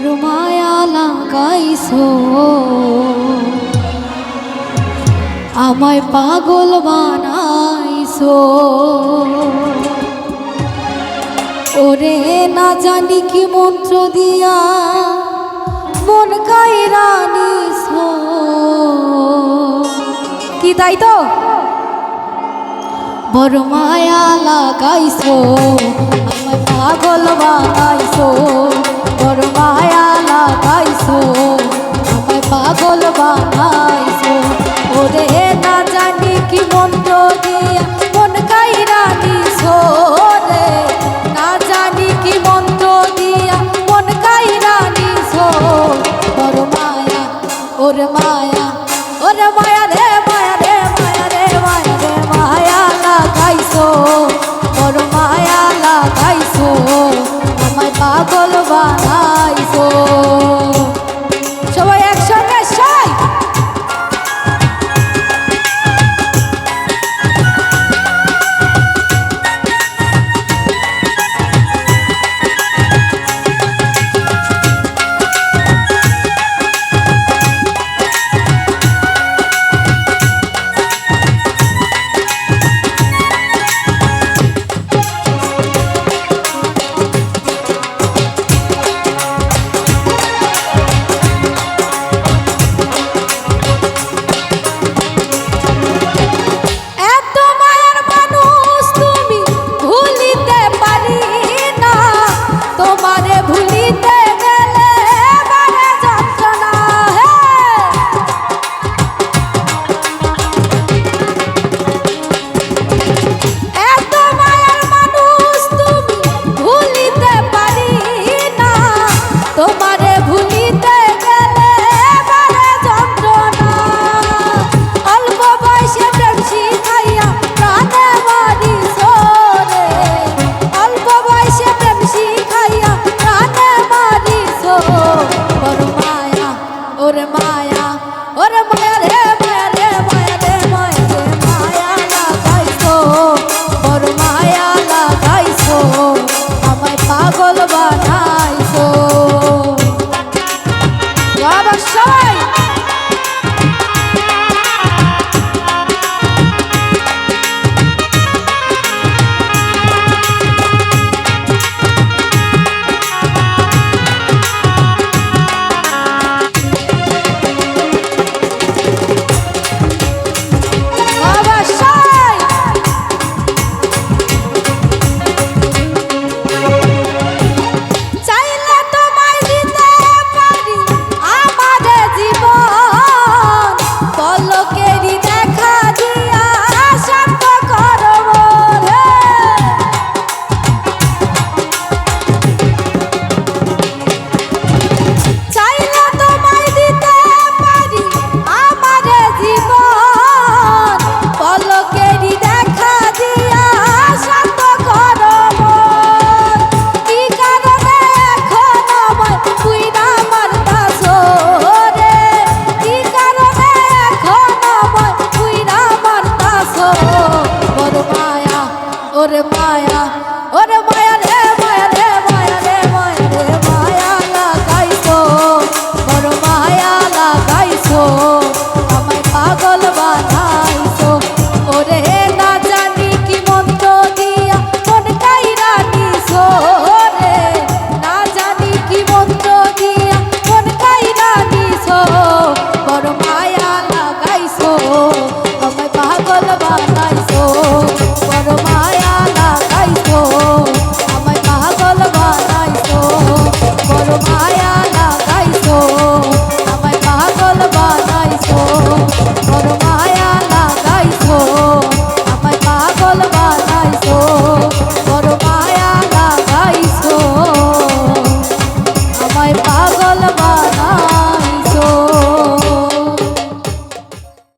মোর মায়া লাগাইছো। আমায় পাগল বানাইছো। ওরে না জানি কি মন্ত্র দিয়া মন কাইরা নিছো। কি তাই তো? বড় মায়া লাগাইছো, আমায় পাগল বানাই ভালো হইতে Oremaia.